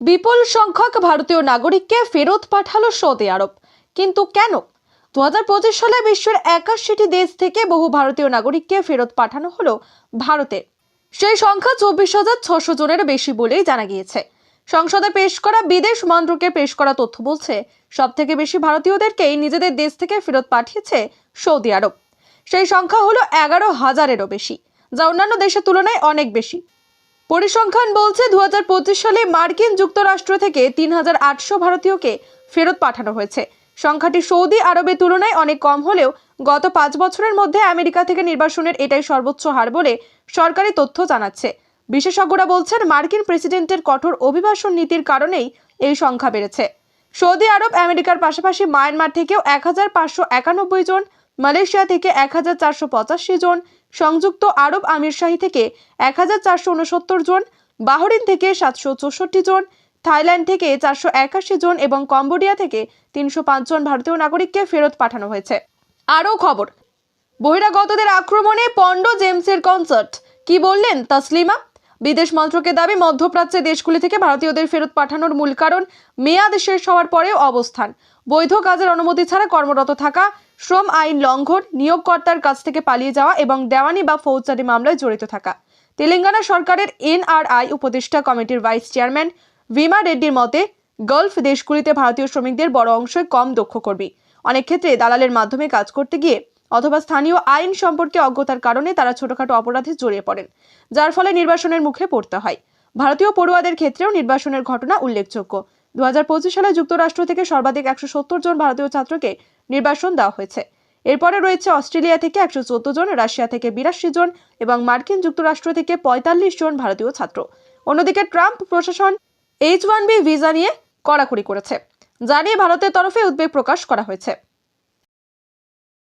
বিপুল সংখ্যক ভারতীয় নাগরিককে ফেরত পাঠালো সৌদি আরব। কিন্তু কেন? দু হাজার পঁচিশ সালে বিশ্বের একাশিটি দেশ থেকে বহু ভারতীয় নাগরিককে ফেরত পাঠানো হলো ভারতে। সেই সংখ্যা চব্বিশ হাজার ছশো জনের বেশি বলেই জানা গিয়েছে। সংসদে পেশ করা বিদেশ মন্ত্রকের পেশ করা তথ্য বলছে সব থেকে বেশি ভারতীয়দেরকেই নিজেদের দেশ থেকে ফেরত পাঠিয়েছে সৌদি আরব। সেই সংখ্যা হলো এগারো হাজারেরও বেশি, যা অন্যান্য দেশের তুলনায় অনেক বেশি। পরিসংখ্যান বলছে দু হাজার পঁচিশ সালে মার্কিন যুক্তরাষ্ট্র থেকে তিন হাজার আটশো ভারতীয়কে ফেরত পাঠানো হয়েছে। সংখ্যাটি সৌদি আরবের তুলনায় অনেক কম হলেও গত পাঁচ বছরের মধ্যে আমেরিকা থেকে নির্বাসনের এটাই সর্বোচ্চ হার বলে সরকারি তথ্য জানাচ্ছে। বিশেষজ্ঞরা বলছেন, মার্কিন প্রেসিডেন্টের কঠোর অভিবাসন নীতির কারণেই এই সংখ্যা বেড়েছে। সৌদি আরব আমেরিকার পাশাপাশি মায়ানমার থেকেও এক হাজার পাঁচশো একানব্বই জন, মালয়েশিয়া থেকে এক হাজার চারশো পঁচাশি জন সংযুক্ত আরব আমিরশাহী থেকে এক হাজার চারশো উনসত্তর জন, বাহরিন থেকে সাতশো চৌষট্টি জন, থাইল্যান্ড থেকে চারশো একাশি জন এবং কম্বোডিয়া থেকে তিনশো পাঁচ জন ভারতীয় নাগরিককে ফেরত পাঠানো হয়েছে। আরও খবর, বহিরাগতদের আক্রমণে পন্ড জেমসের কনসার্ট। কি বললেন তাসলিমা? বিদেশ মন্ত্রকের দাবি, মধ্যপ্রাচ্যের দেশগুলি থেকে ভারতীয়দের ফেরত পাঠানোর মূল কারণ মেয়াদ শেষ হওয়ার পরেও অবস্থান। বৈধ কাজের অনুমতি ছাড়া কর্মরত থাকা শ্রম আইন লঙ্ঘন, নিয়োগকর্তার কাছ থেকে পালিয়ে যাওয়া এবং দেওয়ানি বা ফৌজদারি মামলায় জড়িত থাকা। তেলেঙ্গানা সরকারের এনআরআই উপদেষ্টা কমিটির ভাইস চেয়ারম্যান ভিমা রেড্ডির মতে, গলফ দেশগুলিতে ভারতীয় শ্রমিকদের বড় অংশই কম দক্ষ কর্মী। অনেক ক্ষেত্রে দালালের মাধ্যমে কাজ করতে গিয়ে অথবা স্থানীয় আইন সম্পর্কে অজ্ঞতার কারণে তারা ছোটখাটো অপরাধে জড়িয়ে পড়েন, যার ফলে নির্বাসনের মুখে পড়তে হয়। ভারতীয় পড়ুয়াদের ক্ষেত্রেও নির্বাসনের ঘটনা উল্লেখযোগ্য। দু হাজার পঁচিশ সালে যুক্তরাষ্ট্র থেকে সর্বাধিক একশো সত্তর জন ভারতীয় ছাত্রকে নির্বাসন দেওয়া হয়েছে। এরপরে রয়েছে অস্ট্রেলিয়া থেকে একশো চোদ্দ জন, রাশিয়া থেকে বিরাশি জন এবং মার্কিন যুক্তরাষ্ট্র থেকে পঁয়তাল্লিশ জন ভারতীয় ছাত্র। অন্যদিকে ট্রাম্প প্রশাসন এইচ ওয়ান বি ভিসা নিয়ে কড়াকড়ি করেছে, যা নিয়ে ভারতের তরফে উদ্বেগ প্রকাশ করা হয়েছে।